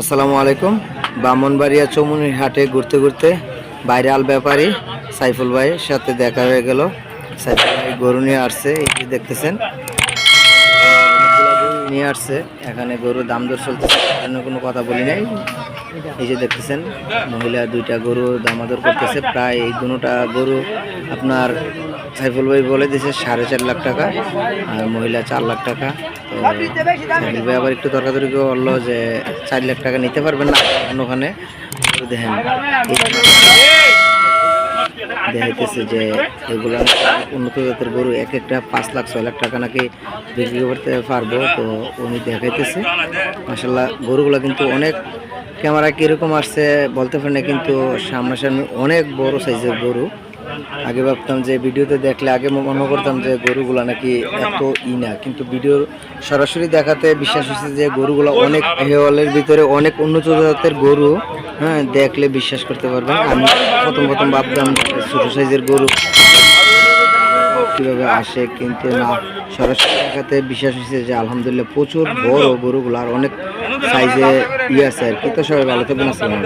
আসসালামু আলাইকুম। ব্রাহ্মণবাড়িয়া চৌমুনির হাটে ঘুরতে ঘুরতে ভাইরাল ব্যাপারী সাইফুল ভাইয়ের সাথে দেখা হয়ে গেল। সাইফুল ভাই গরু নিয়ে আসছে, এই যে দেখতেছেন। নিয়ে আসছে, এখানে গরুর দাম দর চলতেছে জন্য কোনো কথা বলি নাই। এই যে দেখতেছেন, মহিলা দুইটা গরু দামাদর করতেছে, প্রায় এই দুটা গরু আপনার সাইফুল ভাই বলে দিয়েছে সাড়ে চার লাখ টাকা, আর মহিলা চার লাখ টাকা। সাইফুল ভাই, আবার একটু তর্কাতর্কি করল যে চার লাখ টাকা নিতে পারবেন না ওখানে। দেখেন, দেখাইতেছে যে এগুলো উন্নত জাতের গরু, এক একটা পাঁচ লাখ, ছয় লাখ টাকা নাকি বিক্রি করতে পারব। তো উনি দেখাইতেছে মাসাল্লাহ গরুগুলো কিন্তু অনেক ক্যামেরা কীরকম আসছে বলতে পারি না, কিন্তু সামনাসামনি অনেক বড় সাইজের গরু। আগে ভাবতাম যে ভিডিওতে দেখলে আগে মনে করতাম যে গরুগুলো নাকি এত ই না কিন্তু ভিডিও সরাসরি দেখাতে বিশ্বাস হচ্ছে যে গরুগুলো অনেক হেওয়ালের ভিতরে অনেক উন্নত জাতের গরু হ্যাঁ দেখলে বিশ্বাস করতে পারবেন। আমি প্রথম প্রথম ভাবতাম ছোটো সাইজের গরু কীভাবে আসে, কিন্তু না, সরাসরি দেখাতে বিশ্বাস হচ্ছে যে আলহামদুলিল্লাহ প্রচুর বড় গরুগুলো আর অনেক সাইজে ই আছে আর কি। তো সবাই ভালো থাকবেন, আসসালামু